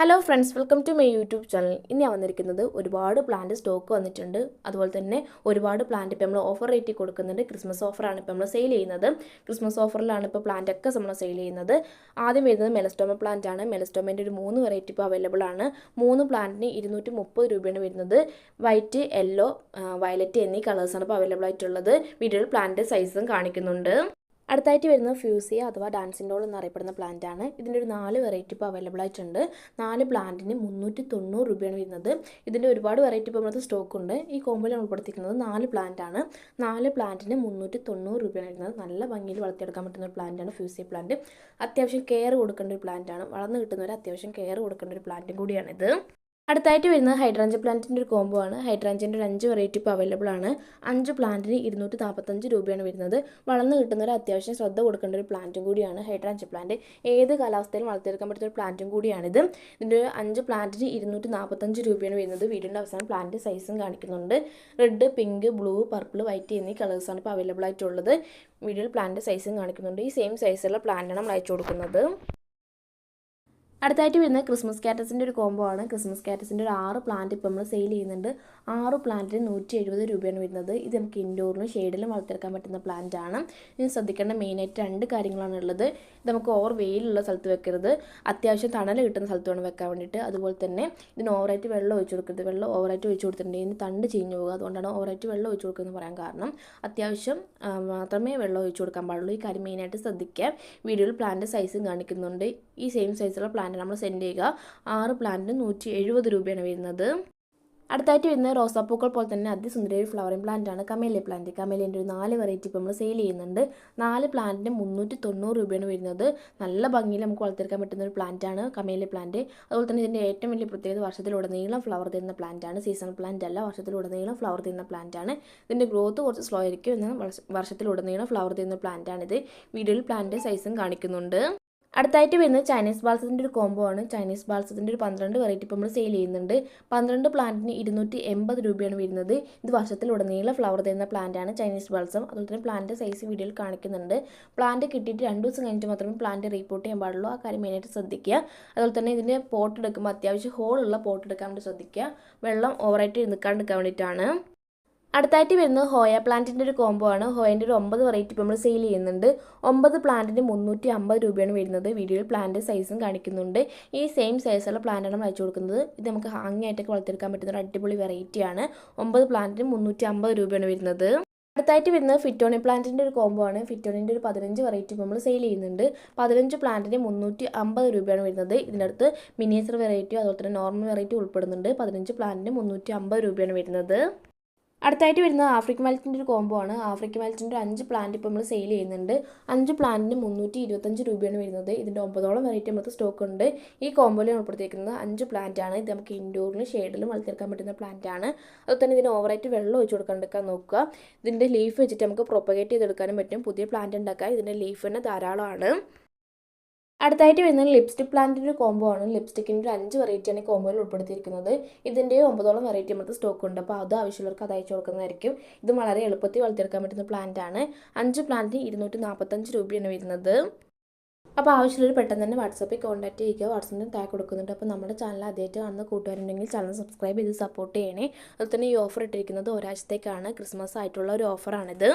Hello friends welcome to my YouTube channel ഇന്ന് ഞാൻ വന്നിരിക്കുന്നത് ഒരുപാട് പ്ലാന്റ് സ്റ്റോക്ക് വന്നിട്ടുണ്ട്. അതുപോലെ തന്നെ ഒരുപാട് പ്ലാന്റ് ഇപ്പോൾ നമ്മൾ ഓഫർ റേറ്റിൽ കൊടുക്കുന്നുണ്ട്. ക്രിസ്മസ് ഓഫറാണ് ഇപ്പോൾ നമ്മൾ സെയിൽ ചെയ്യുന്നത്. ക്രിസ്മസ് ഓഫറിലാണ് ഇപ്പോൾ പ്ലാന്റ് ഒക്കെ നമ്മൾ സെയിൽ ചെയ്യുന്നത്. ആദ്യം വരുന്നത് മെലസ്റ്റോമ പ്ലാന്റ് ആണ്. മെലസ്റ്റോമേന്റെ ഒരു മൂന്ന് വെറൈറ്റി ഇപ്പോൾ അവൈലബിൾ ആണ്. മൂന്ന് പ്ലാന്റിന് ഇരുന്നൂറ്റി മുപ്പത് രൂപയാണ് വരുന്നത്. വൈറ്റ് യെല്ലോ വയലറ്റ് എന്നീ കളേഴ്സാണ് ഇപ്പോൾ അവൈലബിൾ ആയിട്ടുള്ളത്. വീഡിയോയിൽ പ്ലാന്റ് സൈസും കാണിക്കുന്നുണ്ട്. അടുത്തായിട്ട് വരുന്നത് ഫ്യൂസിയ അഥവാ ഡാൻസിൻഡോൾ എന്നറിയപ്പെടുന്ന പ്ലാന്റ് ആണ് ഇതിന്റെ ഒരു നാല് വെറൈറ്റി ഇപ്പോൾ അവൈലബിൾ ആയിട്ടുണ്ട്. നാല് പ്ലാന്റിന് മുന്നൂറ്റി തൊണ്ണൂറ് രൂപയാണ് വരുന്നത്. ഇതിന്റെ ഒരുപാട് വെറൈറ്റി ഇപ്പോൾ നമ്മുടെ സ്റ്റോക്ക് ഉണ്ട്. ഈ കോമ്പോയിൽ ഉൾപ്പെടുത്തിയിരിക്കുന്നത് നാല് പ്ലാന്റ് ആണ്. നാല് പ്ലാന്റിന് മുന്നൂറ്റി തൊണ്ണൂറ് രൂപയാണ് വരുന്നത്. നല്ല ഭംഗിയിൽ വളർത്തിയെടുക്കാൻ പറ്റുന്ന ഒരു പ്ലാന്റ് ആണ് ഫ്യൂസിയ പ്ലാന്റ് അത്യാവശ്യം കെയർ കൊടുക്കേണ്ട ഒരു പ്ലാന്റ് ആണ്. വളർന്നു കിട്ടുന്നവർ അത്യാവശ്യം കെയർ കൊടുക്കേണ്ട ഒരു പ്ലാന്റും കൂടിയാണിത്. അടുത്തായിട്ട് വരുന്നത് ഹൈഡ്രാഞ്ച് പ്ലാന്റിന്റെ ഒരു കോംബോ ആണ്. ഹൈഡ്രാഞ്ചിന്റെ ഒരു അഞ്ച് വെറൈറ്റി ഇപ്പോൾ അവൈലബിൾ ആണ്. അഞ്ച് പ്ലാന്റിന് ഇരുന്നൂറ്റി നാൽപ്പത്തഞ്ച് രൂപയാണ് വരുന്നത്. വളർന്ന് കിട്ടുന്ന ഒരു അത്യാവശ്യം ശ്രദ്ധ കൊടുക്കേണ്ട ഒരു പ്ലാന്റും കൂടിയാണ് ഹൈഡ്രാഞ്ച് പ്ലാന്റ് ഏത് കാലാവസ്ഥയിലും വളർത്തിയെടുക്കാൻ പറ്റുന്ന ഒരു പ്ലാന്റും കൂടിയാണിത്. ഇതിന്റെ അഞ്ച് പ്ലാന്റിന് ഇരുന്നൂറ്റി നാൽപ്പത്തഞ്ച് രൂപയാണ് വരുന്നത്. വീടിന്റെ അവസാനം പ്ലാന്റ് സൈസും കാണിക്കുന്നുണ്ട്. Red pink blue purple white എന്നീ കളേഴ്സാണ് ഇപ്പോൾ അവൈലബിൾ ആയിട്ടുള്ളത്. വീഡിയോയിൽ പ്ലാന്റ് സൈസും കാണിക്കുന്നുണ്ട്. ഈ സെയിം സൈസുള്ള പ്ലാന്റാണ് നമ്മൾ അയച്ചു കൊടുക്കുന്നത്. അടുത്തായിട്ട് വരുന്നത് ക്രിസ്മസ് കാറ്റസിന്റെ ഒരു കോംബോ ആണ്. ക്രിസ്മസ് കാറ്റസിന്റെ ഒരു ആറ് പ്ലാന്റ് ഇപ്പോൾ നമ്മൾ സെയിൽ ചെയ്യുന്നുണ്ട്. ആറ് പ്ലാന്റിന് നൂറ്റി എഴുപത് രൂപയാണ് വരുന്നത്. ഇത് നമുക്ക് ഇൻഡോറിലും ഷെയ്ഡിലും വളർത്തിയെടുക്കാൻ പറ്റുന്ന പ്ലാന്റ് ആണ്. ഇനി ശ്രദ്ധിക്കേണ്ട മെയിനായിട്ട് രണ്ട് കാര്യങ്ങളാണ് ഉള്ളത്. ഇത് നമുക്ക് ഓവർ വെയിലുള്ള സ്ഥലത്ത് വെക്കരുത്. അത്യാവശ്യം തണൽ കിട്ടുന്ന സ്ഥലത്ത് വേണം വെക്കാൻ വേണ്ടിയിട്ട്. അതുപോലെ തന്നെ ഇതിന് ഓവറായിട്ട് വെള്ളം ഒഴിച്ചു കൊടുക്കരുത്. വെള്ളം ഓവറായിട്ട് ഒഴിച്ചു കൊടുത്തിട്ടുണ്ടെങ്കിൽ ഇതിന് തണ്ട് ചീഞ്ഞു പോകുക അതുകൊണ്ടാണ് ഓവറായിട്ട് വെള്ളം ഒഴിച്ചു കൊടുക്കുന്നത് പറയാൻ കാരണം. അത്യാവശ്യം മാത്രമേ വെള്ളം ഒഴിച്ചു കൊടുക്കാൻ പാടുള്ളൂ. ഈ കാര്യം മെയിനായിട്ട് ശ്രദ്ധിക്കുക. വീഡിയോയിൽ പ്ലാന്റ് സൈസും കാണിക്കുന്നുണ്ട്. ഈ സെയിം സൈസുള്ള പ്ലാന്റ് നമ്മൾ സെൻഡ് ചെയ്യുക. ആറ് പ്ലാന്റിന് നൂറ്റി എഴുപത് രൂപയാണ് വരുന്നത്. അടുത്തായിട്ട് വരുന്നത് റോസാപ്പൂക്കൾ പോലെ തന്നെ അതിസുന്ദര ഒരു ഫ്ലവറിംഗ് പ്ലാന്റ് ആണ്. കമേലിയ പ്ലാന്റ് കമേലിയന്റെ ഒരു നാല് വെറൈറ്റി ഇപ്പോൾ നമ്മൾ സെയിൽ ചെയ്യുന്നുണ്ട്. നാല് പ്ലാന്റിന് മുന്നൂറ്റി തൊണ്ണൂറ് രൂപയാണ് വരുന്നത്. നല്ല ഭംഗിയിൽ നമുക്ക് വളർത്തിയെടുക്കാൻ പറ്റുന്ന ഒരു പ്ലാന്റ് ആണ് കമേലിയ പ്ലാന്റ് അതുപോലെ തന്നെ ഇതിന്റെ ഏറ്റവും വലിയ പ്രത്യേകത വർഷത്തിലുടനീളം ഫ്ലവർ തരുന്ന പ്ലാന്റ് ആണ്. സീസണൽ പ്ലാന്റ് അല്ല വർഷത്തിലുടനീളം ഫ്ലവർ തരുന്ന പ്ലാന്റ് ആണ്. ഇതിന്റെ ഗ്രോത്ത് കുറച്ച് സ്ലോ ആയിരിക്കും. എന്നാൽ വർഷത്തിലുടനീളം ഫ്ലവർ തരുന്ന പ്ലാന്റ് ആണിത്. വീഡിയോയിൽ പ്ലാന്റ് സൈസും കാണിക്കുന്നുണ്ട്. അടുത്തായിട്ട് വരുന്നത് ചൈനീസ് ബാൾസത്തിന്റെ ഒരു കോംബോ ആണ്. ചൈനീസ് ബാൾസത്തിന്റെ ഒരു പന്ത്രണ്ട് വെറൈറ്റി ഇപ്പോൾ നമ്മൾ സെയിൽ ചെയ്യുന്നുണ്ട്. പന്ത്രണ്ട് പ്ലാന്റിന് ഇരുന്നൂറ്റി എൺപത് രൂപയാണ് വരുന്നത്. ഇത് വർഷത്തിലുടനീളം ഫ്ലവർ തരുന്ന പ്ലാന്റ് ആണ് ചൈനീസ് ബാൾസം അതുപോലെ തന്നെ പ്ലാന്റ് സൈസ് വീഡിയോയിൽ കാണിക്കുന്നുണ്ട്. പ്ലാന്റ് കിട്ടിയിട്ട് രണ്ട് ദിവസം കഴിഞ്ഞിട്ട് മാത്രമേ പ്ലാന്റ് റിപ്പോർട്ട് ചെയ്യാൻ പാടുള്ളൂ. ആ കാര്യം മെയിനായിട്ട് ശ്രദ്ധിക്കുക. അതുപോലെ തന്നെ ഇതിന്റെ പോട്ട് എടുക്കുമ്പോൾ അത്യാവശ്യം ഹോളുള്ള പോട്ട് എടുക്കാൻ വേണ്ടി ശ്രദ്ധിക്കുക. വെള്ളം ഓവറായിട്ട് നിൽക്കാണ്ടിരിക്കാൻ വേണ്ടിയിട്ടാണ്. അടുത്തായിട്ട് വരുന്നത് ഹോയ പ്ലാന്റിന്റെ ഒരു കോംബോ ആണ്. ഹോയന്റെ ഒരു ഒമ്പത് വെറൈറ്റി ഇപ്പോൾ നമ്മൾ സെയിൽ ചെയ്യുന്നുണ്ട്. ഒമ്പത് പ്ലാന്റിന് മുന്നൂറ്റി അമ്പത് രൂപയാണ് വരുന്നത്. വീഡിയോയിൽ പ്ലാന്റ് സൈസും കാണിക്കുന്നുണ്ട്. ഈ സെയിം സൈസുള്ള പ്ലാന്റാണ് നമ്മൾ അയച്ചു കൊടുക്കുന്നത്. ഇത് നമുക്ക് ഹാങ് ആയിട്ടൊക്കെ വളർത്തിയെടുക്കാൻ പറ്റുന്ന ഒരു അടിപൊളി വെറൈറ്റിയാണ് ഒമ്പത് പ്ലാന്റിന് മുന്നൂറ്റി അമ്പത് രൂപയാണ് വരുന്നത്. അടുത്തായിട്ട് വരുന്നത് ഫിറ്റോണി പ്ലാന്റിന്റെ ഒരു കോംബോ ആണ്. ഫിറ്റോണിന്റെ ഒരു പതിനഞ്ച് വെറൈറ്റി നമ്മൾ സെയിൽ ചെയ്യുന്നുണ്ട്. പതിനഞ്ച് പ്ലാന്റിന് മുന്നൂറ്റി അമ്പത് രൂപയാണ് വരുന്നത്. ഇതിനടുത്ത് മിനിയേച്ചർ വെറൈറ്റിയോ അതുപോലെ തന്നെ നോർമൽ വെറൈറ്റി ഉൾപ്പെടുന്നുണ്ട്. പതിനഞ്ച് പ്ലാന്റിന് മുന്നൂറ്റി അമ്പത് രൂപയാണ് വരുന്നത്. അടുത്തായിട്ട് വരുന്നത് ആഫ്രിക്കൻ മാലറ്റിന്റെ ഒരു കോംബോ ആണ്. ആഫ്രിക്കൻ മാലറ്റിന്റെ അഞ്ച് പ്ലാന്റ് ഇപ്പോൾ നമ്മൾ സെയിൽ ചെയ്യുന്നുണ്ട്. അഞ്ച് പ്ലാന്റിന് മുന്നൂറ്റി ഇരുപത്തഞ്ച് രൂപയാണ് വരുന്നത്. ഇതിന്റെ ഒമ്പതോളം വെറൈറ്റി നമുക്ക് സ്റ്റോക്ക് ഉണ്ട്. ഈ കോംബോയിൽ ഉൾപ്പെടുത്തിയിരിക്കുന്നത് അഞ്ച് പ്ലാന്റ് ആണ്. ഇത് നമുക്ക് ഇൻഡോറിലും ഷെയ്ഡിലും വളർത്തിയെടുക്കാൻ പറ്റുന്ന പ്ലാന്റ് ആണ്. അതുപോലെ തന്നെ ഇതിന് ഓവറായിട്ട് വെള്ളം ഒഴിച്ച് കൊടുക്കാണ്ടിരിക്കാൻ നോക്കുക. ഇതിന്റെ ലീഫ് വെച്ചിട്ട് നമുക്ക് പ്രൊപ്പഗേറ്റ് ചെയ്തെടുക്കാനും പറ്റും. പുതിയ പ്ലാന്റ് ഉണ്ടാക്കാൻ ഇതിന്റെ ലീഫ് തന്നെ ധാരാളമാണ്. അടുത്തായിട്ട് വരുന്നത് ലിപ്സ്റ്റിക് പ്ലാന്റിന്റെ കോംബോ ആണ്. ലിപ്സ്റ്റിക്കിന്റെ ഒരു അഞ്ച് വെറൈറ്റിയാണ് ഈ കോംബോയിൽ ഉൾപ്പെടുത്തിയിരിക്കുന്നത്. ഇതിന്റെ ഒമ്പതോളം വെറൈറ്റി നമുക്ക് സ്റ്റോക്ക് ഉണ്ട്. അപ്പോൾ അത് ആവശ്യമുള്ളവർക്ക് അത് അയച്ചു കൊടുക്കുന്നതായിരിക്കും. ഇത് വളരെ എളുപ്പത്തിൽ വളർത്തിയെടുക്കാൻ പറ്റുന്ന പ്ലാന്റ് ആണ്. അഞ്ച് പ്ലാന്റിന് ഇരുന്നൂറ്റി നാൽപ്പത്തഞ്ച് രൂപയാണ് വരുന്നത്. അപ്പോൾ ആവശ്യമുള്ളവർ പെട്ടെന്ന് തന്നെ വാട്സപ്പിൽ കോൺടാക്ട് ചെയ്യുക. വാട്സപ്പിന് ടാഗ് കൊടുക്കുന്നുണ്ട്. അപ്പോൾ നമ്മുടെ ചാനൽ ആദ്യമായിട്ട് കാണുന്ന കൂട്ടുകാരുണ്ടെങ്കിൽ ചാനൽ സബ്സ്ക്രൈബ് ചെയ്ത് സപ്പോർട്ട് ചെയ്യണേ. അതുപോലെ തന്നെ ഈ ഓഫർ ഇട്ടിരിക്കുന്നത് ഒരാഴ്ചത്തേക്കാണ്. ക്രിസ്മസ് ആയിട്ടുള്ള ഒരു ഓഫറാണിത്